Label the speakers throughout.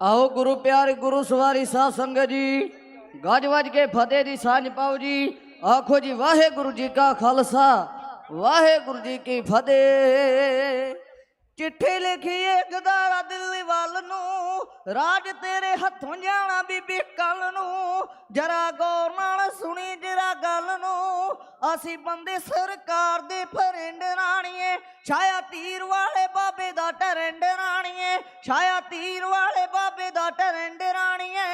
Speaker 1: ਆਓ ਗੁਰੂ ਪਿਆਰੇ ਗੁਰੂ ਸਵਾਰੀ ਸਾਧ ਸੰਗਤ ਜੀ, ਗੱਜ ਵੱਜ ਕੇ ਫਤਿਹ ਦੀ ਸਾਂਝ ਪਾਓ ਜੀ। ਆਖੋ ਜੀ, ਵਾਹਿਗੁਰੂ ਜੀ ਕਾ ਖਾਲਸਾ, ਵਾਹਿਗੁਰੂ ਜੀ ਕੀ ਫਤਿਹ। ਚਿੱਠੀ ਲਿਖੀ ਗਦਾਰਾ ਦਿੱਲੀ ਵੱਲ ਨੂੰ, ਰਾਜ ਤੇਰੇ ਹੱਥੋਂ ਜਾਣਾ ਬੀਬੀ ਕੱਲ ਨੂੰ। ਜਰਾ ਗੌਰ ਨਾਲ ਸੁਣੀ, ਜਰਾ ਗੱਲ ਨੂੰ। ਅਸੀਂ ਬੰਦੇ ਸਰਕਾਰ ਦੇ ਫਰਿੰਡ ਰਾਣੀਏ, ਛਾਇਆ ਤੀਰ ਵਾਲੇ ਬਾਬੇ ਦਾ ਟਰੰਡ ਰਾਣੀ ਛਾਇਆ ਤੀਰ ਵਾਲੇ ਬਾਬੇ ਦਾ ਟਰੰਡ ਰਾਣੀਏ।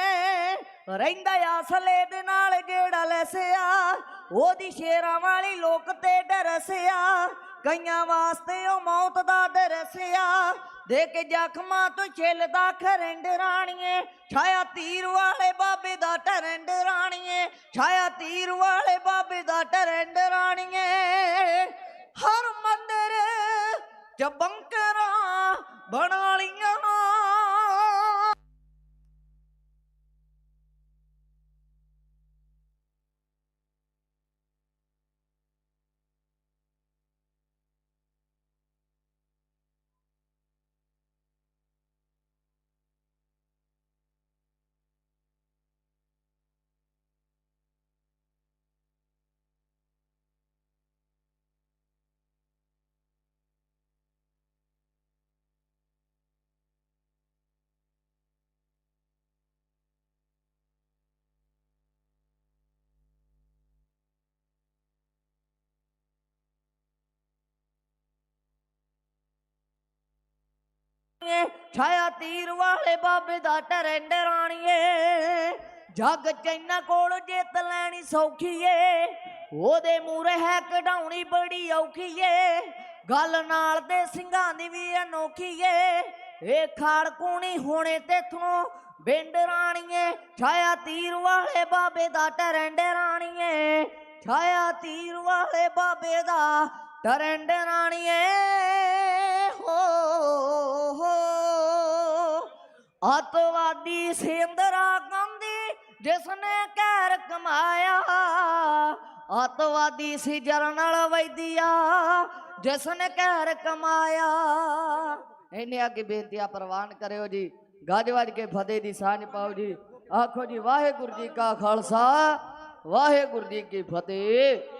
Speaker 1: ਰਹਿੰਦਾ ਆਸਲੇ ਦੇ ਨਾਲ ਜਿਹੜਾ ਲੈਸਿਆ। ਉਹਦੀ ਸ਼ੇਰਾਂ ਵਾਲੀ ਲੋਕ ਤੇ ਡਰਸਿਆ। ਕਈਆਂ ਵਾਸਤੇ ਉਹ ਮੌਤ ਦਾ ਦਰਸਿਆ ਦੇ ਕੇ ਜ਼ਖਮਾਂ ਤੋਂ ਛਿੱਲਦਾ ਖਰੰਡ ਰਾਣੀਏ। ਛਾਇਆ ਤੀਰ ਵਾਲੇ ਬਾਬੇ ਦਾ ਟਰੰਡ ਰਾਣੀਏ। ਛਾਇਆ ਤੀਰ ਵਾਲੇ ਬਾਬੇ ਦਾ ਟਰੰਡ ਰਾਣੀਏ। ਹਰ ਮੰਦਰ ਚ ਬੰਕਰਾਂ ਬਣਾ ਲੀਆਂ ਛਾਇਆ ਤੀਰ ਵਾਲੇ ਬਾਬੇ ਦਾ ਟਰੰਡ ਰਾਣੀਏ। ਜੱਗ ਚੈਨਾ ਕੋਲ ਜਿੱਤ ਲੈਣੀ ਸੌਖੀ ਏ ਉਹਦੇ ਮੂਰੇ ਹੈ ਕਢਾਉਣੀ ਬੜੀ ਔਖੀ ਏ ਗੱਲ ਨਾਲ ਦੇ ਸਿੰਘਾਂ ਦੀ ਵੀ ਅਨੋਖੀ ਏ ਇਹ ਖਾੜ ਕੂਣੀ ਹੋਣੇ ਤੇਥੋਂ ਬਿੰਡ ਰਾਣੀਏ। ਛਾਇਆ ਤੀਰ ਵਾਲੇ ਬਾਬੇ ਦਾ ਟਰੰਡ ਰਾਣੀਏ। ਛਾਇਆ ਤੀਰ ਵਾਲੇ ਬਾਬੇ ਦਾ ਟਰੰਡ ਰਾਣੀਏ। ਹੋ ਹੋ ਅਤਵਾਦੀ ਸਿੰਦਰਾ ਗਾਂਧੀ ਜਿਸ ਨੇ ਕਹਿਰ ਕਮਾਇਆ। ਅਤਵਾਦੀ ਸੀ ਜਰਨਲ ਵੈਦਿਆ ਜਿਸ ਨੇ ਕਹਿਰ ਕਮਾਇਆ। ਇਹਨੇ ਅੱਗੇ ਬੇਨਤੀਆਂ ਪ੍ਰਵਾਨ ਕਰਿਓ ਜੀ। ਗੱਜ ਵੱਜ ਕੇ ਫਤਿਹ ਦੀ ਸਾਂਝ ਪਾਓ ਜੀ। ਆਖੋ ਜੀ, ਵਾਹਿਗੁਰੂ ਜੀ ਕਾ ਖਾਲਸਾ, ਵਾਹਿਗੁਰੂ ਜੀ ਕੀ ਫਤਿਹ।